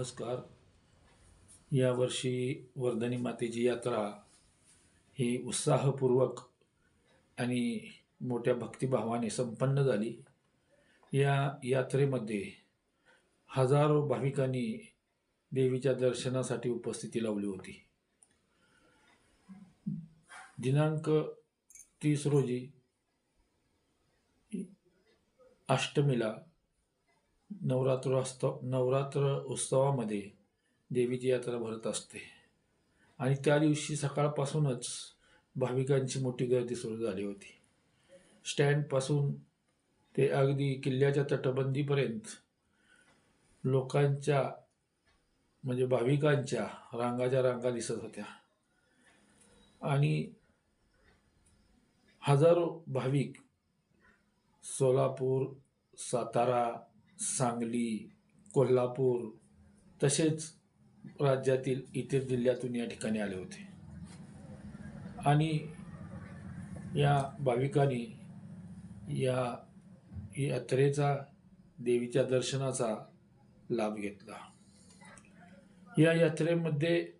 नमस्कार. यावर्षी वर्धनी मातेची यात्रा ही उत्साहपूर्वक आणि मोठ्या भक्तिभावाने संपन्न झाली. या यात्रेमध्ये हजारो भाविकांनी देवीच्या दर्शनासाठी उपस्थिती लावली होती. दिनांक तीस रोजी अष्टमीला नवरात्रोत्सव नवरात्र उत्सवामध्ये देवीची यात्रा भरत असते. आणि त्या दिवशी सकाळपासूनच भाविकांची मोठी गर्दी सुरू झाली होती. स्टँडपासून ते अगदी किल्ल्याच्या तटबंदीपर्यंत लोकांच्या म्हणजे भाविकांच्या रांगाच्या रांगा दिसत होत्या. आणि हजारो भाविक सोलापूर सातारा सांगली कोल्हापूर तसेच राज्यातील इतर जिल्ह्यातून या ठिकाणी आले होते. आणि या भाविकांनी या यात्रेचा देवीच्या दर्शनाचा लाभ घेतला. या यात्रेमध्ये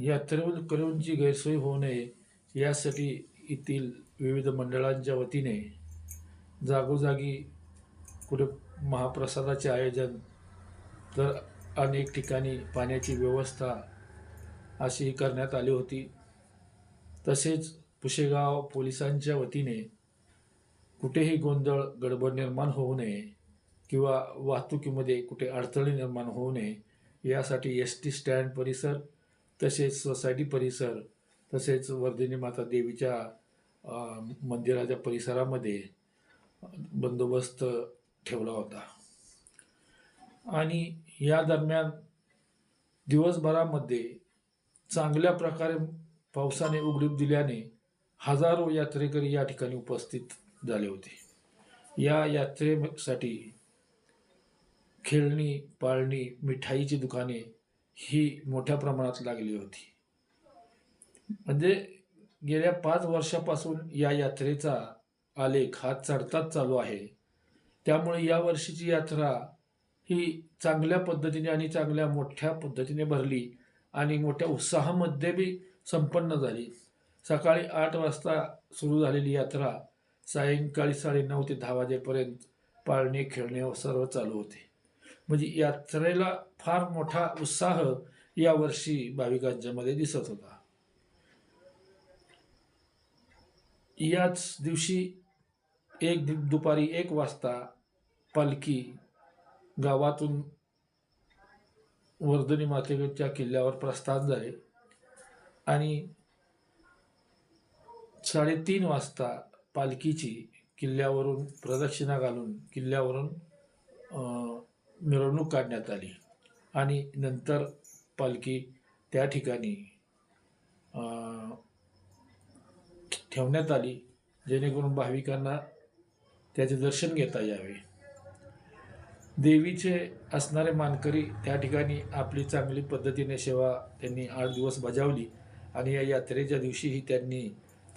यात्रेकरूंची गैरसोय होऊ नये यासाठी येथील विविध मंडळांच्या वतीने जागोजागी कुठे महाप्रसादाचे आयोजन तर अनेक ठिकाणी पाण्याची व्यवस्था अशी करण्यात आली होती. तसेच पुशेगाव पोलिसांच्या वतीने कुठेही गोंधळ गडबड निर्माण होऊ नये किंवा वाहतुकीमध्ये कुठे अडथळे निर्माण होऊ नये यासाठी एस टी स्टँड परिसर तसेच सोसायटी परिसर तसेच वर्धिनी माता देवीच्या मंदिराच्या परिसरामध्ये बंदोबस्त ठेवला होता. आणि या दरम्यान दिवसभरामध्ये चांगल्या प्रकारे पावसाने उघडीप दिल्याने हजारो यात्रेकरी या ठिकाणी उपस्थित झाले होते. या यात्रेसाठी खेळणी पाळणी मिठाईची दुकाने ही मोठ्या प्रमाणात लागली होती. म्हणजे गेल्या पाच वर्षापासून या यात्रेचा आलेख हा चढताच चालू आहे. त्यामुळे या वर्षीची यात्रा ही चांगल्या पद्धतीने आणि चांगल्या मोठ्या पद्धतीने भरली आणि मोठ्या उत्साहामध्ये बी संपन्न झाली. सकाळी आठ वाजता सुरू झालेली यात्रा सायंकाळी साडेनऊ ते दहा वाजेपर्यंत पाळणे खेळणे सर्व चालू होते. म्हणजे यात्रेला फार मोठा उत्साह यावर्षी भाविकांच्यामध्ये दिसत होता. याच दिवशी एक दि- दुपारी एक वाजता पालखी गावातून वर्धनी मातेच्या किल्ल्यावर प्रस्थान झाले. आणि साडेतीन वाजता पालखीची किल्ल्यावरून प्रदक्षिणा घालून किल्ल्यावरून मिरवणूक काढण्यात आली. आणि नंतर पालखी त्या ठिकाणी ठेवण्यात आली. जेणेकरून भाविकांना त्याचे दर्शन घेता यावे. देवीचे असणारे मानकरी त्या ठिकाणी आपली चांगली पद्धतीने सेवा त्यांनी आठ दिवस बजावली आणि या यात्रेच्या दिवशीही त्यांनी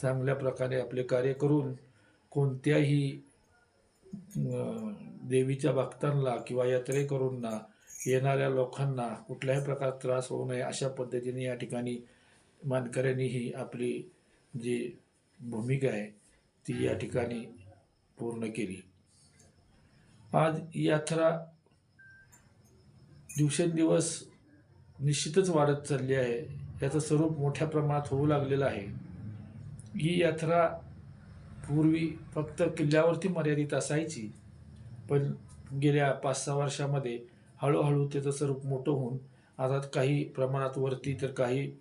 चांगल्या प्रकारे आपले कार्य करून कोणत्याही देवीच्या भक्तांना किंवा यात्रेकरूंना येणाऱ्या लोकांना कुठल्याही प्रकार त्रास होऊ नये अशा पद्धतीने या ठिकाणी मानकऱ्यांनीही आपली जी भूमिका आहे ती या ठिकाणी पूर्ण केली. आज यात्रा दिवसेंदिवस निश्चितच वाढत चालली आहे. याचं स्वरूप मोठ्या प्रमाणात होऊ लागलेलं आहे. ही यात्रा पूर्वी फक्त किल्ल्यावरती मर्यादित असायची पण गेल्या पाच सहा वर्षामध्ये हळूहळू त्याचं स्वरूप मोठं होऊन आता काही प्रमाणात वरती तर काही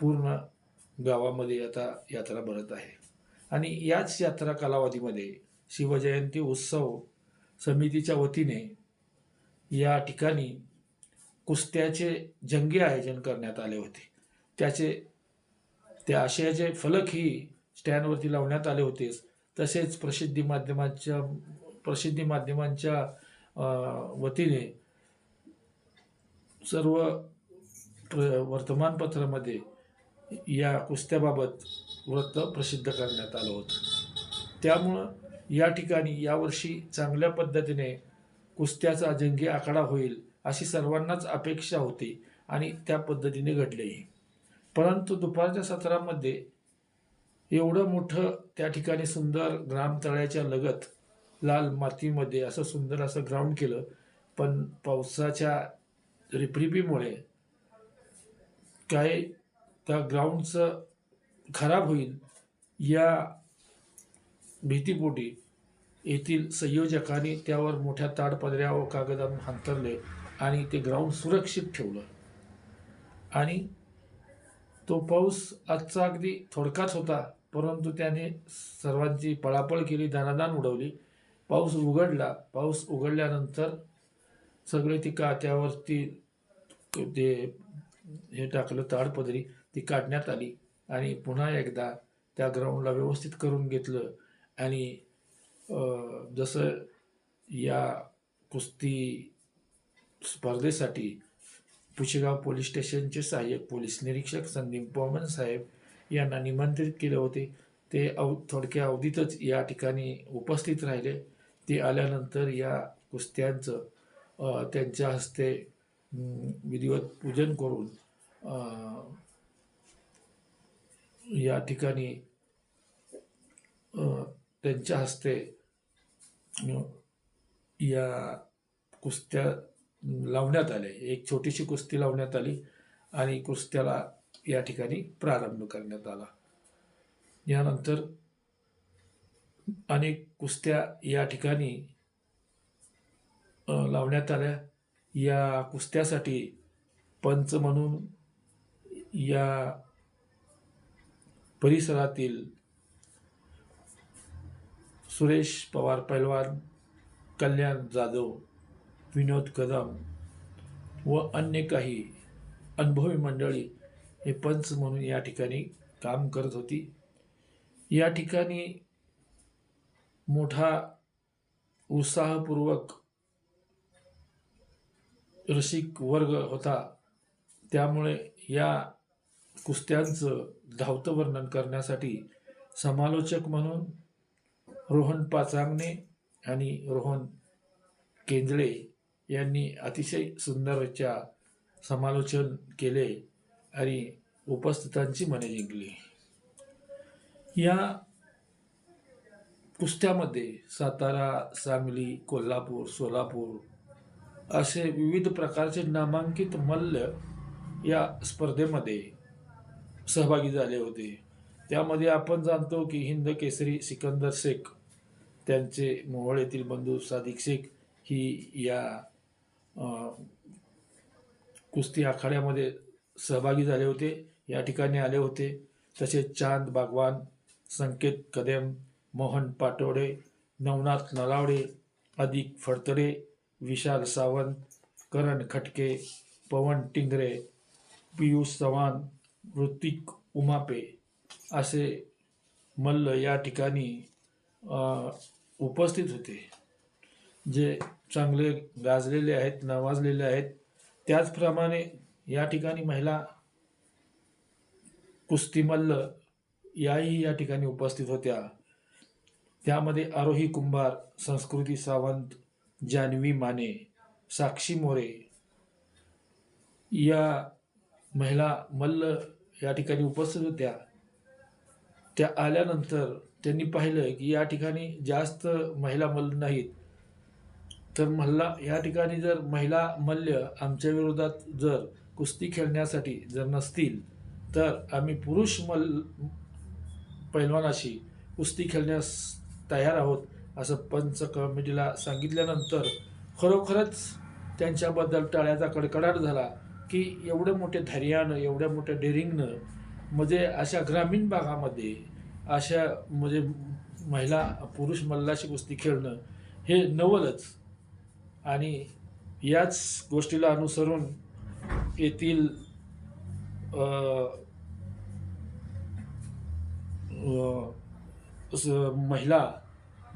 पूर्ण गावामध्ये आता यात्रा भरत आहे. आणि याच यात्रा कालावधीमध्ये शिवजयंती उत्सव समितीच्या वतीने या ठिकाणी कुस्त्याचे जंगी आयोजन करण्यात आले होते. त्याचे त्या आशयाचे फलकही स्टँडवरती लावण्यात आले होते. तसेच प्रसिद्धी माध्यमांच्या प्रसिद्धी माध्यमांच्या वतीने सर्व प्र वर्तमानपत्रामध्ये या कुस्त्याबाबत वृत्त प्रसिद्ध करण्यात आलं होतं. त्यामुळं या ठिकाणी यावर्षी चांगल्या पद्धतीने कुस्त्याचा जंगी आखाडा होईल अशी सर्वांनाच अपेक्षा होती आणि त्या पद्धतीने घडलेही. परंतु दुपारच्या सत्रामध्ये एवढं मोठं त्या ठिकाणी सुंदर ग्रामतळ्याच्या लगत लाल मातीमध्ये असं सुंदर असं ग्राउंड केलं पण पावसाच्या रिपरिपीमुळे काय त्या ग्राउंडचं खराब होईल या भीतीपोटी येथील संयोजकांनी त्यावर मोठ्या ताडपदऱ्या व कागदातून अंतरले आणि ते ग्राउंड सुरक्षित ठेवलं. आणि तो पाऊस आजचा अगदी थोडकाच होता परंतु त्याने सर्वांची पळापळ केली दानादान उडवली. पाऊस उघडला. पाऊस उघडल्यानंतर सगळे ती का त्यावरती ते हे टाकलं ताडपदरी ती काढण्यात आली आणि पुन्हा एकदा त्या ग्राउंडला व्यवस्थित करून घेतलं. आणि जसं या कुस्ती स्पर्धेसाठी पुशेगाव पोलीस स्टेशनचे सहाय्यक पोलीस निरीक्षक संदीप पवार साहेब यांना निमंत्रित केले होते. ते अव थोडक्या अवधीतच या ठिकाणी उपस्थित राहिले. ते आल्यानंतर या कुस्त्यांचं त्यांच्या हस्ते विधिवत पूजन करून या ठिकाणी त्यांच्या हस्ते या कुस्त्या लावण्यात आल्या. एक छोटीशी कुस्ती लावण्यात आली आणि कुस्त्याला या ठिकाणी प्रारंभ करण्यात आला. यानंतर अनेक कुस्त्या या ठिकाणी लावण्यात आल्या. या कुस्त्यासाठी पंच म्हणून या परिसरातील सुरेश पवार पैलवान कल्याण जाधव विनोद कदम व अन्य काही अनुभवी मंडळी हे पंच म्हणून या ठिकाणी काम करत होती. या ठिकाणी मोठा उत्साहपूर्वक रसिक वर्ग होता. त्यामुळे या कुस्त्यांचं धावतं वर्णन करण्यासाठी समालोचक म्हणून रोहन पाचांगणे आणि रोहन केंद्रे यांनी अतिशय सुंदरच्या समालोचन केले आणि उपस्थितांची मने जिंकली. या कुस्त्यामध्ये सातारा सांगली कोल्हापूर सोलापूर असे विविध प्रकारचे नामांकित मल्ल या स्पर्धेमध्ये सहभागी झाले होते. त्यामध्ये आपण जाणतो की हिंद केसरी सिकंदर शेख त्यांचे मोहोळ येथील बंधू सादिक शेख ही या कुस्ती आखाड्यामध्ये सहभागी झाले होते. या ठिकाणी आले होते. तसेच चांद बागवान संकेत कदम मोहन पाटोडे नवनाथ नलावडे अधिक फडतडे विशाल सावंत करण खटके पवन टिंगरे पियुष चव्हाण ऋतिक उमापे असे मल्ल या ठिकाणी उपस्थित होते. जे चांगले गाजलेले आहेत नावाजलेले आहेत त्याचप्रमाणे या ठिकाणी महिला कुस्तीमल्ल याही या ठिकाणी उपस्थित होत्या. त्यामध्ये आरोही कुंभार संस्कृती सावंत जान्हवी माने साक्षी मोरे या महिला मल्ल या ठिकाणी उपस्थित होत्या. त्या आल्यानंतर त्यांनी पाहिलं की या ठिकाणी जास्त महिला मल्ल नाहीत. तर मल्ला या ठिकाणी जर महिला मल्ल आमच्या विरोधात जर कुस्ती खेळण्यासाठी जर नसतील तर आम्ही पुरुष मल्ल पैलवानाशी कुस्ती खेळण्यास तयार आहोत असं पंच कमिटीला सांगितल्यानंतर खरोखरच त्यांच्याबद्दल टाळ्याचा कडकडाट झाला की एवढं मोठे धैर्यानं एवढ्या मोठ्या डेरिंगनं म्हणजे अशा ग्रामीण भागामध्ये अशा म्हणजे महिला पुरुष मल्लाशी कुस्ती खेळणं हे नवलच. आणि याच गोष्टीला अनुसरून येथील महिला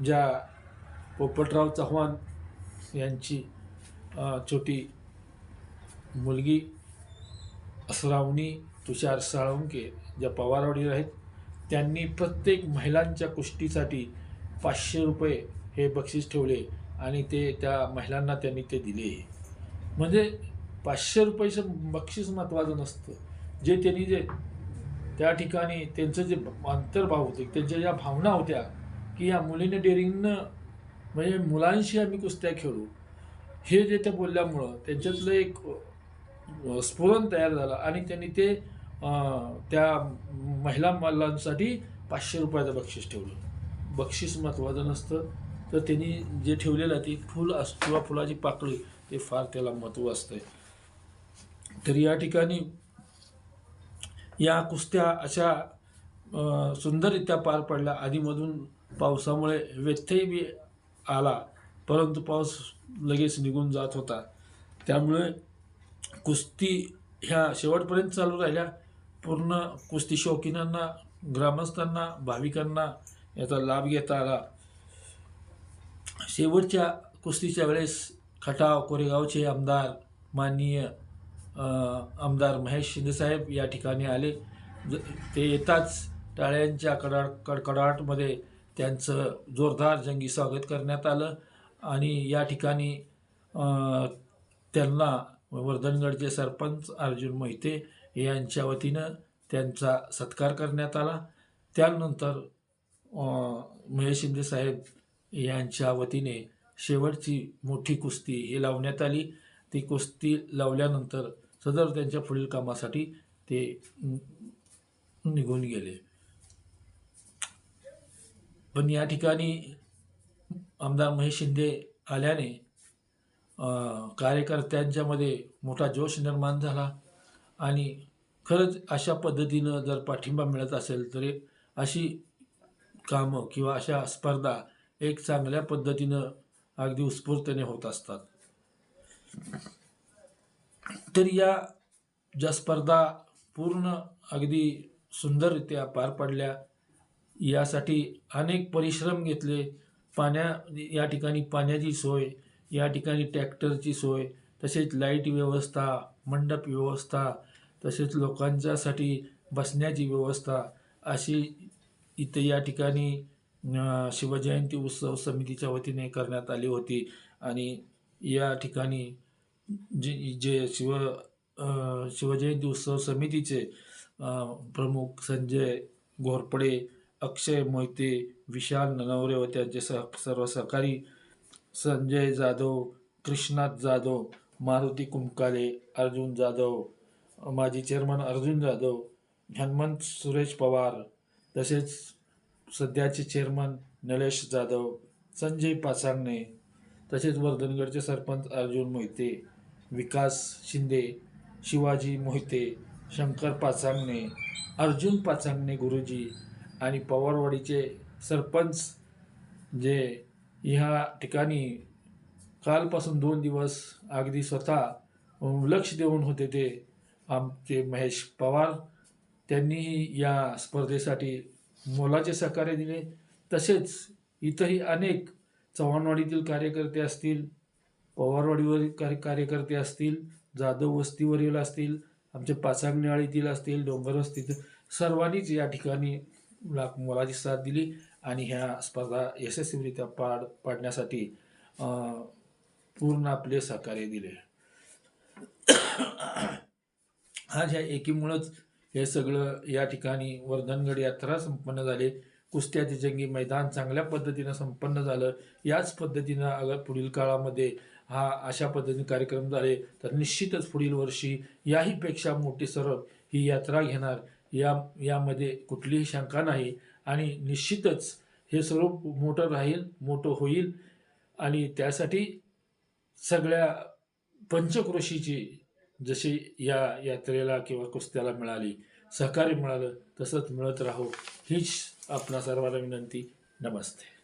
ज्या पोपटराव चव्हाण यांची छोटी मुलगी श्रावणी तुषार साळुंके ज्या पवारवाडीवर आहेत त्यांनी प्रत्येक महिलांच्या कुस्तीसाठी पाचशे रुपये हे बक्षीस ठेवले आणि ते त्या महिलांना त्यांनी ते दिले. म्हणजे पाचशे रुपयाचं बक्षीस महत्त्वाचं नसतं. जे त्यांनी जे त्या ठिकाणी त्यांचं जे अंतर्भाव होते त्यांच्या ज्या भावना होत्या की या मुलीने डेअरिंगनं म्हणजे मुलांशी आम्ही कुस्त्या खेळू हे जे त्या बोलल्यामुळं त्यांच्यातलं एक अ, स्फुरण तयार झालं आणि त्यांनी ते त्या महिला मल्लांसाठी पाचशे रुपयाचं बक्षीस ठेवलं. बक्षीस महत्त्वाचं नसतं. तर त्यांनी जे ठेवलेलं आहे ती फुल अस किंवा फुलाची पाकळी ते फार त्याला महत्त्व असतं तर या ठिकाणी या कुस्त्या अशा सुंदररित्या पार पडल्या. आधीमधून पावसामुळे व्यत्यय बी आला परंतु पाऊस लगेच निघून जात होता. त्यामुळे कुस्ती ह्या शेवटपर्यंत चालू राहिल्या. पूर्ण कुस्ती शौकीनांना ग्रामस्थांना भाविकांना याचा लाभ घेता आला. शेवटच्या कुस्तीच्या वेळेस खटाव कोरेगावचे आमदार माननीय आमदार महेश शिंदेसाहेब या ठिकाणी आले. ज- ते येताच टाळ्यांच्या कडाड कडकडाटमध्ये त्यांचं जोरदार जंगी स्वागत करण्यात आलं आणि या ठिकाणी त्यांना वर्धनगडचे सरपंच अर्जुन मोहिते यांच्या वतीनं त्यांचा सत्कार करण्यात आला. त्यानंतर महेश शिंदे साहेब यांच्या वतीने शेवटची मोठी कुस्ती ही लावण्यात आली. ती कुस्ती लावल्यानंतर सदर त्यांच्या पुढील कामासाठी ते निघून गेले. पण या ठिकाणी आमदार महेश शिंदे आल्याने कार्यकर्त्यांच्यामध्ये मोठा जोश निर्माण झाला. आणि खरंच अशा पद्धतीनं जर पाठिंबा मिळत असेल तर अशी कामं किंवा अशा स्पर्धा एक चांगल्या पद्धतीनं अगदी उत्स्फूर्तने होत असतात. तर या ज्या स्पर्धा पूर्ण अगदी सुंदररित्या पार पडल्या यासाठी अनेक परिश्रम घेतले. पाण्या या ठिकाणी पाण्याची सोय या ठिकाणी ट्रॅक्टरची सोय तसेच लाइट व्यवस्था मंडप व्यवस्था तसेच लोकांच्यासाठी बसण्याची व्यवस्था अशी इथं या ठिकाणी शिवजयंती उत्सव समितीच्या वतीने करण्यात आली होती. आणि या ठिकाणी जे जे शिव शिवजयंती उत्सव समितीचे प्रमुख संजय घोरपडे अक्षय मोहिते विशाल ननवरे व त्यांचे सह सर्व सहकारी संजय जाधव कृष्णात जाधव मारुती कुंकाले अर्जुन जाधव माजी चेअरमन अर्जुन जाधव हनुमंत सुरेश पवार तसेच सध्याचे चेअरमन नलेश जाधव संजय पासांगणे तसेच वर्धनगडचे सरपंच अर्जुन मोहिते विकास शिंदे शिवाजी मोहिते शंकर पाचांगणे अर्जुन पाचांगणे गुरुजी आणि पवारवाडीचे सरपंच जे ह्या ठिकाणी कालपासून दोन दिवस अगदी स्वतः लक्ष देऊन होते ते आमचे महेश पवार. त्यांनीही या स्पर्धेसाठी मोलाचे सहकार्य दिले. तसेच इतरही अनेक चव्हाणवाडीतील कार्यकर्ते असतील पवारवाडीवरील कार्य कार्यकर्ते असतील जाधव वस्तीवरील असतील आमचे पाचांगणेवाडीतील असतील डोंगर वस्तीतील सर्वांनीच या ठिकाणी मोलाची साथ दिली. आणि ह्या स्पर्धा यशस्वीरित्या पाड पाडण्यासाठी पूर्ण आपले सहकार्य दिले. आज ह्या एकीमुळंच हे सगळं या ठिकाणी वर्धनगड यात्रा संपन्न झाले. कुस्त्याचे जंगी मैदान चांगल्या पद्धतीनं संपन्न झालं. याच पद्धतीनं अगर पुढील काळामध्ये हा अशा पद्धतीने कार्यक्रम झाले तर निश्चितच पुढील वर्षी याहीपेक्षा मोठी सरळ ही यात्रा घेणार. या यामध्ये कुठलीही शंका नाही. आणि निश्चितच हे सर्व मोठं राहील मोठं होईल. आणि त्यासाठी सगळ्या पंचक्रोशीची जशी या यात्रेला किंवा कुस्त्याला मिळाली सहकार्य मिळालं तसंच मिळत राहो. हीच आपणा सर्वांना विनंती. नमस्ते.